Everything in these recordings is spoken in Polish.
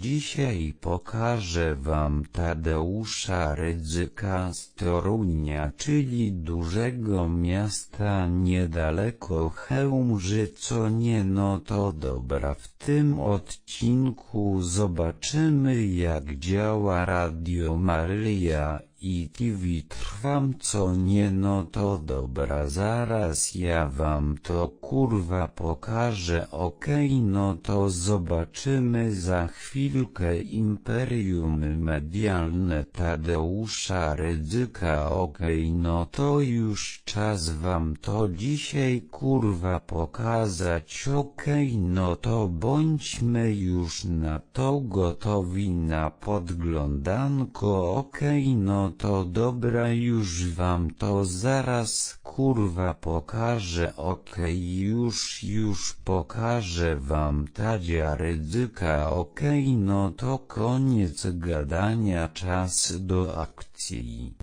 dzisiaj pokażę wam Tadeusza Rydzyka z Torunia, czyli dużego miasta niedaleko Chełmży, co nie no to dobra. W tym odcinku zobaczymy jak działa Radio Maryja i TV trwam co nie no to dobra. Zaraz ja wam to kurwa pokażę. Okej no to zobaczymy za chwilkę Imperium Medialne Tadeusza Rydzyka. Okej no to już czas wam to dzisiaj kurwa pokazać. Okej no to bądźmy już na to gotowi na podglądanko. Okej no to dobra już wam to zaraz kurwa pokażę okej już już pokażę wam Tadzia Rydzyka okej no to koniec gadania czas do akcji.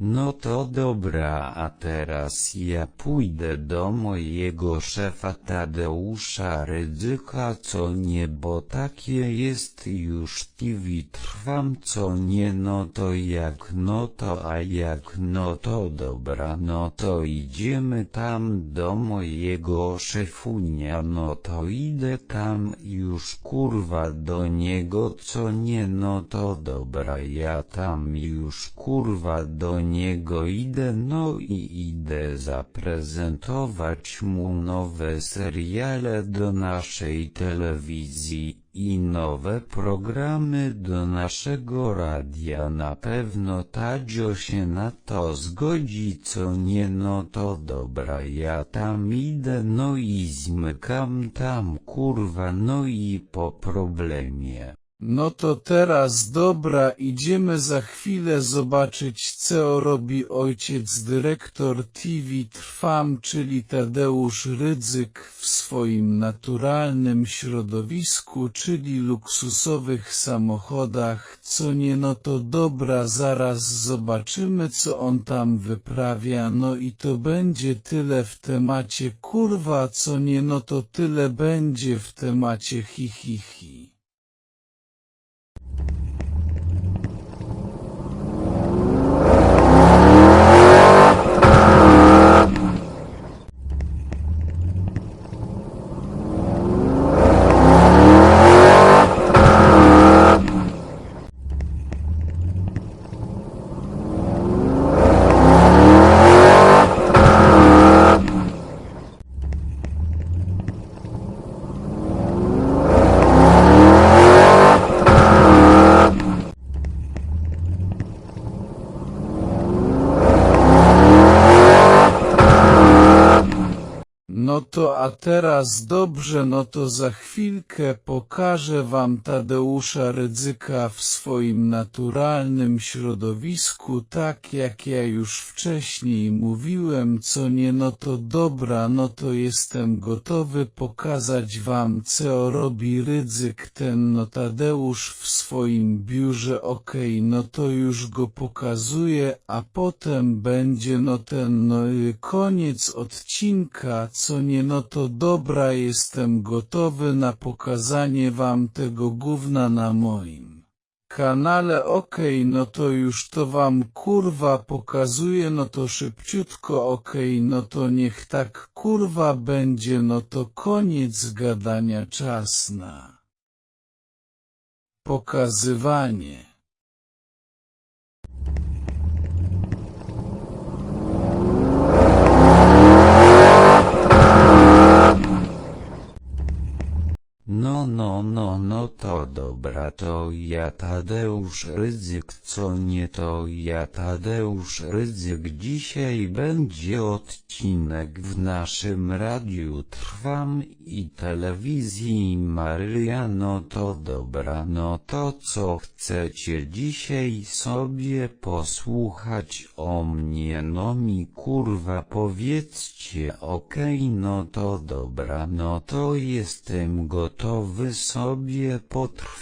No to dobra, a teraz ja pójdę do mojego szefa Tadeusza Rydzyka, co nie, bo takie jest już TV trwam, co nie, no to jak, no to a jak, no to dobra, no to idziemy tam do mojego szefunia, no to idę tam już kurwa do niego, co nie, no to dobra, ja tam już kurwa do niego idę, no i idę zaprezentować mu nowe seriale do naszej telewizji i nowe programy do naszego radia. Na pewno Tadzio się na to zgodzi, co nie, no to dobra, ja tam idę, no i zmykam tam kurwa, no i po problemie. No to teraz dobra idziemy za chwilę zobaczyć co robi ojciec dyrektor TV Trwam, czyli Tadeusz Rydzyk w swoim naturalnym środowisku, czyli luksusowych samochodach, co nie no to dobra zaraz zobaczymy co on tam wyprawia, no i to będzie tyle w temacie kurwa, co nie no to tyle będzie w temacie hi hi hi. To a teraz dobrze, no to za chwilkę pokażę wam Tadeusza Rydzyka w swoim naturalnym środowisku, tak jak ja już wcześniej mówiłem, co nie, no to dobra, no to jestem gotowy pokazać wam, co robi Rydzyk, ten no Tadeusz w swoim biurze, okej, no to już go pokazuję, a potem będzie no ten no y, koniec odcinka, co nie, no to dobra, jestem gotowy na pokazanie wam tego gówna na moim kanale, okej, no to już to wam kurwa pokazuję, no to szybciutko, okej, no to niech tak kurwa będzie, no to koniec gadania, czas na pokazywanie. No, no, no, no to dobra, to ja Tadeusz Rydzyk, co nie to ja Tadeusz Rydzyk. Dzisiaj będzie odcinek w naszym radiu. Trwam i telewizji. Maryja, no to dobra, no to co chcecie dzisiaj sobie posłuchać o mnie, no mi kurwa powiedzcie, okej, no to dobra, no to jestem gotowy sobie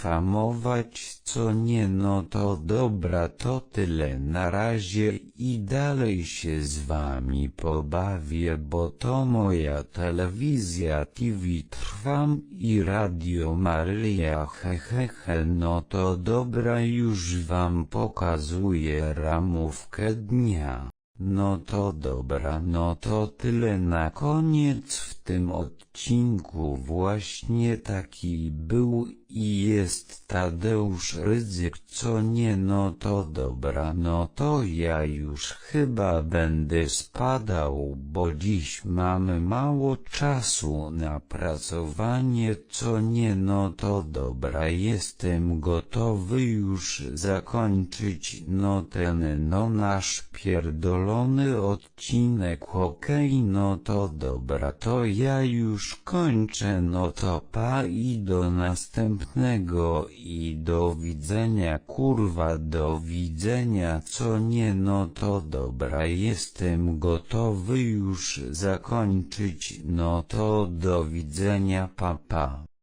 potrwamować, co nie, no to dobra, to tyle. Na razie i dalej się z wami pobawię, bo to moja telewizja TV Trwam i Radio Maryja, hehehe, he, he, no to dobra, już wam pokazuję ramówkę dnia. No to dobra, no to tyle na koniec w tym odcinku. Właśnie taki był i jest Tadeusz Rydzyk, co nie, no to dobra, no to ja już chyba będę spadał, bo dziś mamy mało czasu na pracowanie, co nie, no to dobra, jestem gotowy już zakończyć, no ten, no nasz pierdolony odcinek, okej, no to dobra, to ja już kończę, no to pa i do następnego i do widzenia, kurwa, do widzenia, co nie, no to dobra, jestem gotowy już zakończyć, no to do widzenia, papa. Pa.